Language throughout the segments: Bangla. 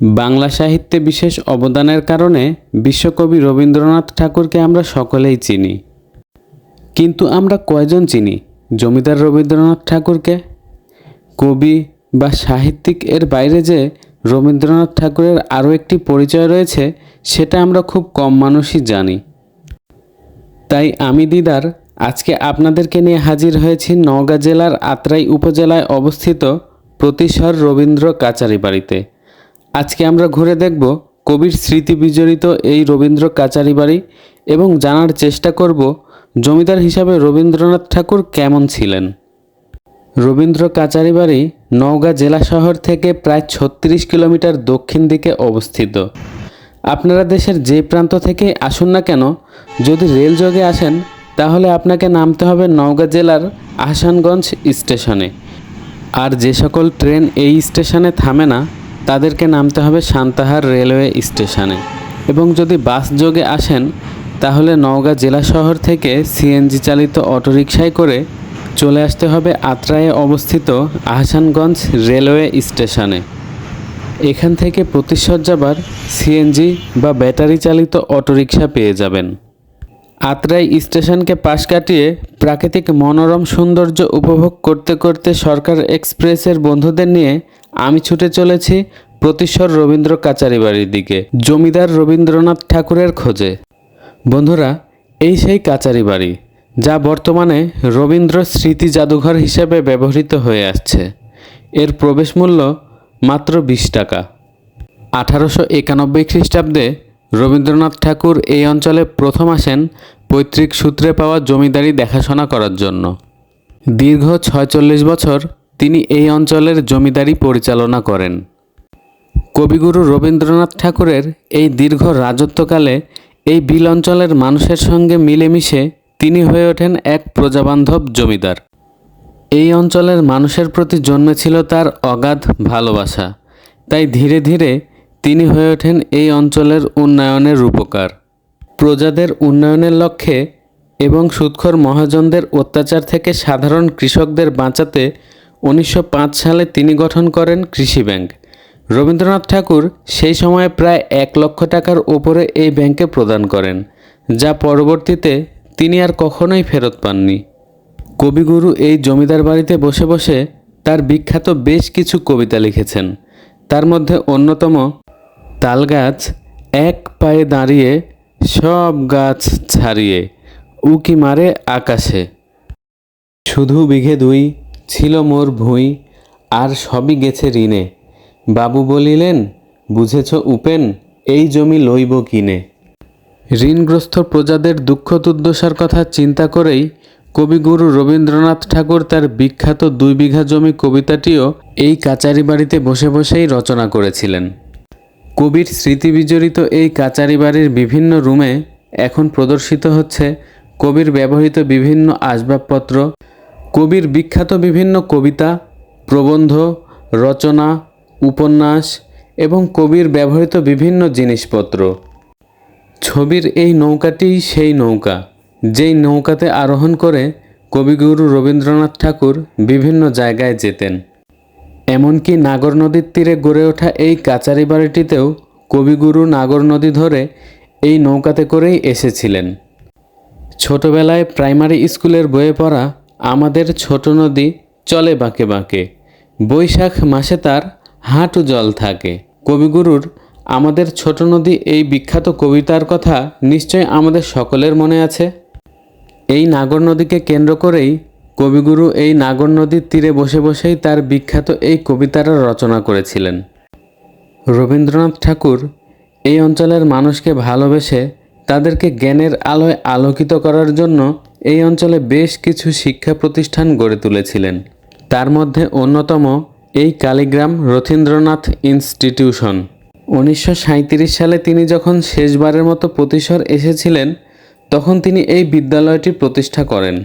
বাংলা সাহিত্যে বিশেষ অবদানের কারণে বিশ্বকবি রবীন্দ্রনাথ ঠাকুরকে আমরা সকলেই চিনি। কিন্তু আমরা কয়জন চিনি? জমিদার রবীন্দ্রনাথ ঠাকুরকে? কবি বা সাহিত্যিক এর বাইরে যে রবীন্দ্রনাথ ঠাকুরের আরও একটি পরিচয় রয়েছে, সেটা আমরা খুব কম মানুষই জানি। তাই আমি দিদার, আজকে আপনাদেরকে নিয়ে হাজির হয়েছি নওগাঁ জেলার আত্রাই উপজেলায় অবস্থিত প্রতিসর রবীন্দ্র কাচারি বাড়িতে। আজকে আমরা ঘুরে দেখব কবির স্মৃতি বিজড়িত এই রবীন্দ্র কাচারি বাড়ি এবং জানার চেষ্টা করব জমিদার হিসাবে রবীন্দ্রনাথ ঠাকুর কেমন ছিলেন। রবীন্দ্র কাচারি বাড়ি নওগাঁ জেলা শহর থেকে প্রায় ছত্রিশ কিলোমিটার দক্ষিণ দিকে অবস্থিত। আপনারা দেশের যে প্রান্ত থেকে আসুন না কেন, যদি রেলযোগে আসেন, তাহলে আপনাকে নামতে হবে নওগাঁ জেলার আহসানগঞ্জ স্টেশনে। আর যে সকল ট্রেন এই স্টেশনে থামে না তাদেরকে নামতে হবে সান্তাহার রেলওয়ে স্টেশনে। এবং যদি বাস যোগে আসেন, তাহলে নওগাঁ জেলা শহর থেকে সিএনজি চালিত অটোরিকশায় করে চলে আসতে হবে আত্রায়ে অবস্থিত আহসানগঞ্জ রেলওয়ে স্টেশনে। এখান থেকে প্রতিশোধ যাবার সিএনজি বা ব্যাটারি চালিত অটোরিকশা পেয়ে যাবেন। আত্রাই স্টেশনকে পাশ কাটিয়ে প্রাকৃতিক মনোরম সৌন্দর্য উপভোগ করতে করতে সরকার এক্সপ্রেসের বন্ধুদের নিয়ে আমি ছুটে চলেছি প্রতিশ্বর রবীন্দ্র কাচারি বাড়ির দিকে, জমিদার রবীন্দ্রনাথ ঠাকুরের খোঁজে। বন্ধুরা, এই সেই কাচারি বাড়ি, যা বর্তমানে রবীন্দ্র স্মৃতি জাদুঘর হিসেবে ব্যবহৃত হয়ে আসছে। এর প্রবেশ মূল্য মাত্র বিশ টাকা। আঠারোশো একানব্বই খ্রিস্টাব্দে রবীন্দ্রনাথ ঠাকুর এই অঞ্চলে প্রথম আসেন পৈতৃক সূত্রে পাওয়া জমিদারি দেখাশোনা করার জন্য। দীর্ঘ ছয়চল্লিশ বছর তিনি এই অঞ্চলের জমিদারি পরিচালনা করেন। কবিগুরু রবীন্দ্রনাথ ঠাকুরের এই দীর্ঘ রাজত্বকালে এই বিল অঞ্চলের মানুষের সঙ্গে মিলেমিশে তিনি হয়ে ওঠেন এক প্রজাবান্ধব জমিদার। এই অঞ্চলের মানুষের প্রতি জন্মেছিল তার অগাধ ভালোবাসা। তাই ধীরে ধীরে তিনি হয়ে ওঠেন এই অঞ্চলের উন্নয়নের রূপকার। প্রজাদের উন্নয়নের লক্ষ্যে এবং সুৎখর মহাজনদের অত্যাচার থেকে সাধারণ কৃষকদের বাঁচাতে উনিশশো পাঁচ সালে তিনি গঠন করেন কৃষি ব্যাংক। রবীন্দ্রনাথ ঠাকুর সেই সময়ে প্রায় এক লক্ষ টাকার ওপরে এই ব্যাংকে প্রদান করেন, যা পরবর্তীতে তিনি আর কখনোই ফেরত পাননি। কবিগুরু এই জমিদার বাড়িতে বসে বসে তার বিখ্যাত বেশ কিছু কবিতা লিখেছেন। তার মধ্যে অন্যতম তালগাছ এক পায়ে দাঁড়িয়ে, সব গাছ ছাড়িয়ে, উকি মারে আকাশে। শুধু বিঘে দুই ছিল মোর ভুঁই, আর সবই গেছে ঋণে। বাবু বলিলেন, বুঝেছ উপেন, এই জমি লইব কিনে? ঋণগ্রস্ত প্রজাদের দুঃখ দুর্দশার কথা চিন্তা করেই কবিগুরু রবীন্দ্রনাথ ঠাকুর তার বিখ্যাত দুই বিঘা জমি কবিতাটিও এই কাচারি বাড়িতে বসে বসেই রচনা করেছিলেন। কবির স্মৃতি বিজড়িত এই কাচারি বাড়ির বিভিন্ন রুমে এখন প্রদর্শিত হচ্ছে কবির ব্যবহৃত বিভিন্ন আসবাবপত্র কবির বিখ্যাত বিভিন্ন কবিতা, প্রবন্ধ, রচনা, উপন্যাস এবং কবির ব্যবহৃত বিভিন্ন জিনিসপত্র। ছবির এই নৌকাটিই সেই নৌকা, যেই নৌকাতে আরোহণ করে কবিগুরু রবীন্দ্রনাথ ঠাকুর বিভিন্ন জায়গায় যেতেন। এমনকি নাগর নদীর তীরে গড়ে ওঠা এই কাচারি বাড়িটিতেও কবিগুরু নাগর নদী ধরে এই নৌকাতে করেই এসেছিলেন। ছোটবেলায় প্রাইমারি স্কুলের বইয়ে পড়া আমাদের ছোট নদী চলে বাঁকে বাঁকে। বৈশাখ মাসে তার হাঁটু জল থাকে। কবিগুরুর আমাদের ছোট নদী এই বিখ্যাত কবিতার কথা নিশ্চয় আমাদের সকলের মনে আছে? এই নাগর নদীকে কেন্দ্র করেই কবিগুরু এই নাগর নদীর তীরে বসে বসেই তার বিখ্যাত এই কবিতাটা রচনা করেছিলেন। রবীন্দ্রনাথ ঠাকুর এই অঞ্চলের মানুষকে ভালোবেসে তাদেরকে জ্ঞানের আলোয় আলোকিত করার জন্য এই অঞ্চলে বেশ কিছু শিক্ষা প্রতিষ্ঠান গড়ে তুলেছিলেন। তার মধ্যে অন্যতম এই কালীগ্রাম রথীন্দ্রনাথ ইনস্টিটিউশন। উনিশশো সাঁইত্রিশ সালে তিনি যখন শেষবারের মতো প্রতিসর এসেছিলেন, তখন তিনি এই বিদ্যালয়টি প্রতিষ্ঠা করেন।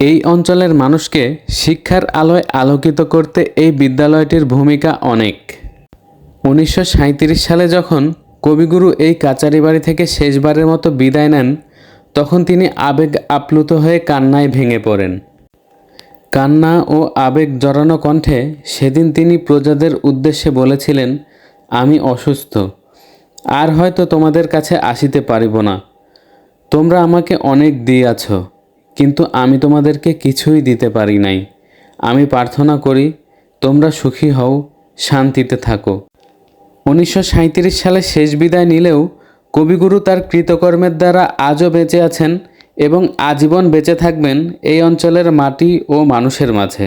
এই অঞ্চলের মানুষকে শিক্ষার আলোয় আলোকিত করতে এই বিদ্যালয়টির ভূমিকা অনেক। উনিশশো সাঁইত্রিশ সালে যখন কবিগুরু এই কাচারি বাড়ি থেকে শেষবারের মতো বিদায় নেন তখন তিনি আবেগ আপ্লুত হয়ে কান্নায় ভেঙে পড়েন। কান্না ও আবেগ জড়ানো কণ্ঠে সেদিন তিনি প্রজাদের উদ্দেশ্যে বলেছিলেন, আমি অসুস্থ। আর হয়তো তোমাদের কাছে আসিতে পারিব না। তোমরা আমাকে অনেক দিয়াছ, কিন্তু আমি তোমাদেরকে কিছুই দিতে পারি নাই। আমি প্রার্থনা করি, তোমরা সুখী হও, শান্তিতে থাকো। উনিশশো সাঁইত্রিশ সালে শেষ বিদায় নিলেও কবিগুরু তার কৃতকর্মের দ্বারা আজও বেঁচে আছেন এবং আজীবন বেঁচে থাকবেন এই অঞ্চলের মাটি ও মানুষের মাঝে।